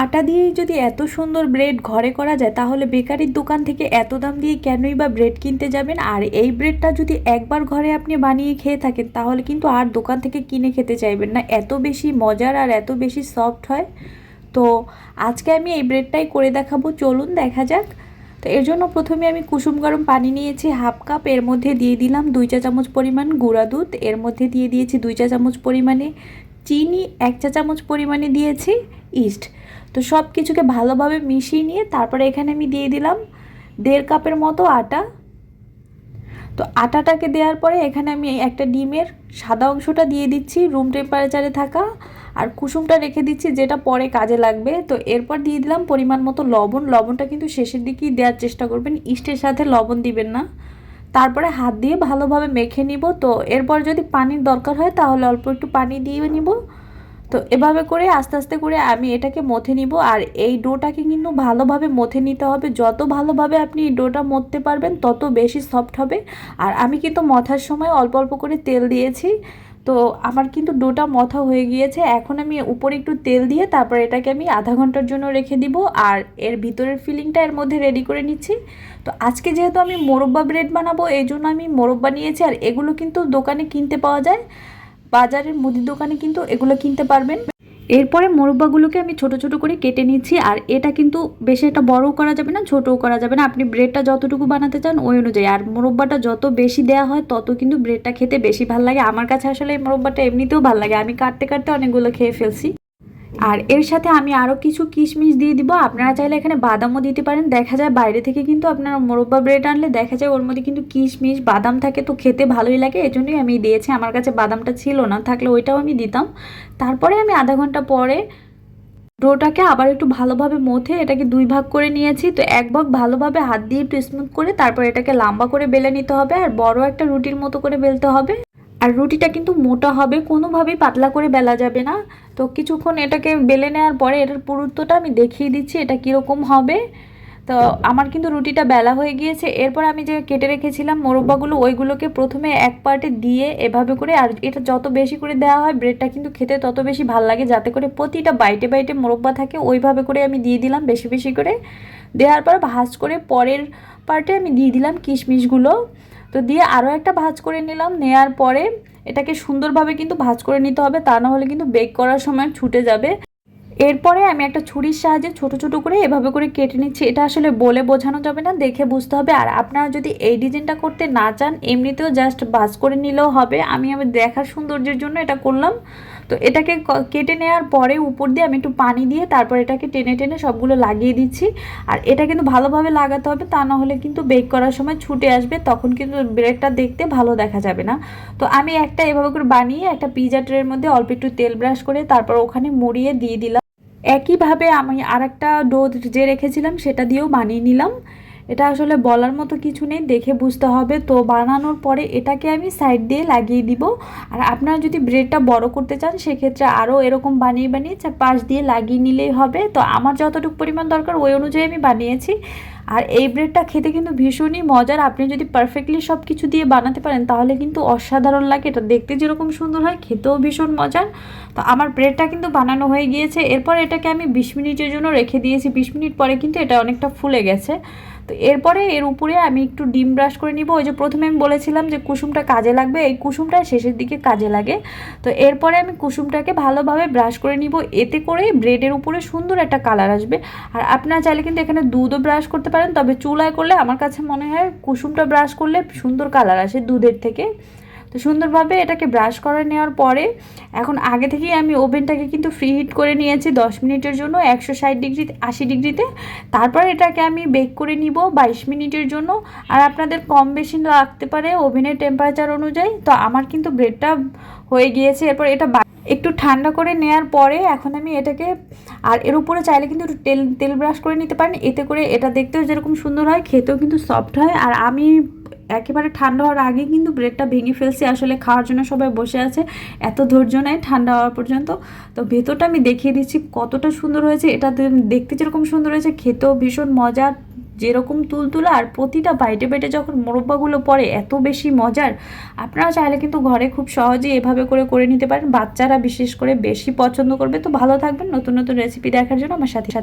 আটা দিয়েই যদি এত সুন্দর ব্রেড ঘরে করা যায়, তাহলে বেকারির দোকান থেকে এত দাম দিয়ে কেনই বা ব্রেড কিনতে যাবেন? আর এই ব্রেডটা যদি একবার ঘরে আপনি বানিয়ে খেয়ে থাকেন, তাহলে কিন্তু আর দোকান থেকে কিনে খেতে চাইবেন না। এত বেশি মজার আর এত বেশি সফট হয়। তো আজকে আমি এই ব্রেডটাই করে দেখাবো। চলুন দেখা যাক। তো এর জন্য প্রথমে আমি কুসুম গরম পানি নিয়েছি, হাফ কাপ এর মধ্যে দিয়ে দিলাম দুই চা চামচ পরিমাণ গুঁড়া দুধ, এর মধ্যে দিয়ে দিয়েছি দুই চা চামচ পরিমাণে চিনি, এক চা চামচ পরিমাণে দিয়েছি। ইস্ট। তো সব কিছুকে ভালোভাবে মিশিয়ে নিয়ে তারপরে এখানে আমি দিয়ে দিলাম দেড় কাপের মতো আটা। তো আটাটাকে দেওয়ার পরে এখানে আমি একটা ডিমের সাদা অংশটা দিয়ে দিচ্ছি রুম টেম্পারেচারে থাকা, আর কুসুমটা রেখে দিচ্ছি যেটা পরে কাজে লাগবে। তো এরপর দিয়ে দিলাম পরিমাণ মতো লবণ। লবণটা কিন্তু শেষের দিকেই দেওয়ার চেষ্টা করবেন, ইস্টের সাথে লবণ দিবেন না। তারপরে হাত দিয়ে ভালোভাবে মেখে নিব। তো এরপর যদি পানির দরকার হয় তাহলে অল্প একটু পানি দিয়ে নিব। তো এভাবে করে আস্তে আস্তে করে আমি এটাকে মথে নিব। আর এই ডোটাকে কিন্তু ভালোভাবে মথে নিতে হবে। যত ভালোভাবে আপনি এই ডোটা মথতে পারবেন, তত বেশি সফট হবে। আর আমি কিন্তু মথার সময় অল্প অল্প করে তেল দিয়েছি। তো আমার কিন্তু ডোটা মথা হয়ে গিয়েছে। এখন আমি উপরে একটু তেল দিয়ে তারপর এটাকে আমি আধা ঘণ্টার জন্য রেখে দিব। আর এর ভিতরের ফিলিংটা এর মধ্যে রেডি করে নিচ্ছি। তো আজকে যেহেতু আমি মোরব্বা ব্রেড বানাবো, এই জন্য আমি মোরব্বা নিয়েছি। আর এগুলো কিন্তু দোকানে কিনতে পাওয়া যায়। বাজারের মুদির দোকানে কিন্তু এগুলো কিনতে পারবেন। এরপরে মোরব্বাগুলোকে আমি ছোট ছোট করে কেটে নিচ্ছি, আর এটা কিন্তু বেশি একটা বড়ও করা যাবে না, ছোটও করা যাবে না। আপনি ব্রেডটা যতটুকু বানাতে চান ওই অনুযায়ী। আর মোরব্বাটা যত বেশি দেওয়া হয়, তত কিন্তু ব্রেডটা খেতে বেশি ভালো লাগে। আমার কাছে আসলে এই মোরব্বাটা এমনিতেও ভালো লাগে। আমি কাটতে কাটতে অনেকগুলো খেয়ে ফেলছি। আর এর সাথে আমি আরও কিছু কিশমিশ দিয়ে দিব। আপনারা চাইলে এখানে বাদামও দিতে পারেন। দেখা যায় বাইরে থেকে কিন্তু আপনারা মোরব্বা ব্রেড আনলে দেখা যায় ওর মধ্যে কিন্তু কিশমিশ, বাদাম থাকে তো খেতে ভালোই লাগে। এজন্যই আমি দিয়েছি। আমার কাছে বাদামটা ছিল না, থাকলে ওইটাও আমি দিতাম। তারপরে আমি আধা ঘণ্টা পরে ডোটাকে আবার একটু ভালোভাবে মথে এটাকে দুই ভাগ করে নিয়েছি। তো এক ভাগ ভালোভাবে হাত দিয়ে একটু স্মুথ করে তারপর এটাকে লম্বা করে বেলে নিতে হবে। আর বড় একটা রুটির মতো করে বেলতে হবে। আর রুটিটা কিন্তু মোটা হবে কোনোভাবেই পাতলা করে বেলা যাবে না। তো কিছুক্ষণ এটাকে বেলে নেওয়ার পরে এটার পুরুত্বটা আমি দেখিয়ে দিচ্ছি এটা কীরকম হবে। তো আমার কিন্তু রুটিটা বেলা হয়ে গিয়েছে। এরপর আমি যে কেটে রেখেছিলাম মোরব্বাগুলো ওইগুলোকে প্রথমে এক পার্টে দিয়ে এভাবে করে আর এটা যত বেশি করে দেওয়া হয় ব্রেডটা কিন্তু খেতে তত বেশি ভালো লাগে যাতে করে প্রতিটা বাইটে বাইটে মোরব্বা থাকে ওইভাবে করে আমি দিয়ে দিলাম বেশি বেশি করে। দেওয়ার পর ভাজ করে পরের পার্টে আমি দিয়ে দিলাম কিশমিশগুলো। তো দিয়ে আরও একটা ভাজ করে নিলাম। নেয়ার পরে এটাকে সুন্দরভাবে কিন্তু ভাজ করে নিতে হবে, তা না হলে কিন্তু বেক করার সময় ছুটে যাবে। এরপরে আমি একটা ছুরির সাহায্যে ছোট ছোট করে এভাবে করে কেটে নিচ্ছি। এটা আসলে বলে বোঝানো যাবে না, দেখে বুঝতে হবে। আর আপনারা যদি এই ডিজাইনটা করতে না চান, এমনিতেও জাস্ট বাস করে নিলেও হবে। আমি আমি দেখার সৌন্দর্যের জন্য এটা করলাম। তো এটাকে কেটে নেওয়ার পরে উপর দিয়ে আমি একটু পানি দিয়ে তারপর এটাকে টেনে টেনে সবগুলো লাগিয়ে দিচ্ছি। আর এটা কিন্তু ভালোভাবে লাগাতে হবে, তা না হলে কিন্তু বেক করার সময় ছুটে আসবে, তখন কিন্তু ব্রেডটা দেখতে ভালো দেখা যাবে না। তো আমি একটা এভাবে করে বানিয়ে একটা পিজা ট্রের মধ্যে অল্প একটু তেল ব্রাশ করে তারপর ওখানে মুড়িয়ে দিয়ে দিলাম। একইভাবে আমি আর একটা ডো যে রেখেছিলাম সেটা দিয়েও বানিয়ে নিলাম। এটা আসলে বলার মতো কিছু নেই, দেখে বুঝতে হবে। তো বানানোর পরে এটাকে আমি সাইড দিয়ে লাগিয়ে দিব। আর আপনারা যদি ব্রেডটা বড় করতে চান, সেক্ষেত্রে আরও এরকম বানিয়ে বানিয়ে পাশ দিয়ে লাগিয়ে নিলেই হবে। তো আমার যতটুকু পরিমাণ দরকার, ওই অনুযায়ী আমি বানিয়েছি। আর এই ব্রেডটা খেতে কিন্তু ভীষণই মজার। আপনি যদি পারফেক্টলি সব কিছু দিয়ে বানাতে পারেন, তাহলে কিন্তু অসাধারণ লাগে এটা। দেখতে যেরকম সুন্দর হয়, খেতেও ভীষণ মজার। তো আমার ব্রেডটা কিন্তু বানানো হয়ে গিয়েছে। এরপর এটাকে আমি বিশ মিনিটের জন্য রেখে দিয়েছি। বিশ মিনিট পরে কিন্তু এটা অনেকটা ফুলে গেছে। তো এরপরে এর উপরে আমি একটু ডিম ব্রাশ করে নিব। ওই যে প্রথমে আমি বলেছিলাম যে কুসুমটা কাজে লাগবে। এই কুসুমটা শেষের দিকে কাজে লাগে। তো এরপরে আমি কুসুমটাকে ভালোভাবে ব্রাশ করে নিব। এতে করে ব্রেডের উপরে সুন্দর একটা কালার আসবে। আর আপনারা চাইলে কিন্তু এখানে দুধও ব্রাশ করতে পারেন, তবে চুলায় করলে আমার কাছে মনে হয় কুসুমটা ব্রাশ করলে সুন্দর কালার আসে দুধের থেকে। তো সুন্দরভাবে এটাকে ব্রাশ করে নেওয়ার পরে, এখন আগে থেকেই আমি ওভেনটাকে কিন্তু ফ্রি হিট করে নিয়েছি দশ মিনিটের জন্য, একশো ষাট ডিগ্রি আশি ডিগ্রিতে তারপর এটাকে আমি বেক করে নিব বাইশ মিনিটের জন্য। আর আপনাদের কম বেশি লাগতে পারে ওভেনের টেম্পারেচার অনুযায়ী। তো আমার কিন্তু ব্রেডটা হয়ে গিয়েছে, এরপর এটা একটু ঠান্ডা করে নেওয়ার পরে এখন আমি এটাকে, আর এর উপরে চাইলে কিন্তু একটু তেল তেল ব্রাশ করে নিতে পারেন। এতে করে এটা দেখতেও যেরকম সুন্দর হয়, খেতেও কিন্তু সফট হয়। আর আমি একেবারে ঠান্ডা হওয়ার আগে কিন্তু ব্রেডটা ভেঙে ফেলছি। আসলে খাওয়ার জন্য সবাই বসে আছে, এত ধৈর্য নেয় ঠান্ডা হওয়ার পর্যন্ত। তো ভেতরটা আমি দেখিয়ে দিচ্ছি কতটা সুন্দর হয়েছে। এটা দেখতে যেরকম সুন্দর হয়েছে, খেতেও ভীষণ মজার। যেরকম তুলতুলা আর প্রতিটা বাইটে বেটে যখন মোরব্বাগুলো পড়ে এত বেশি মজার, আপনারা চাইলে কিন্তু ঘরে খুব সহজে এভাবে করে করে নিতে পারেন। বাচ্চারা বিশেষ করে বেশি পছন্দ করবে। তো ভালো থাকবেন। নতুন নতুন রেসিপি দেখার জন্য আমার সাথে সাথে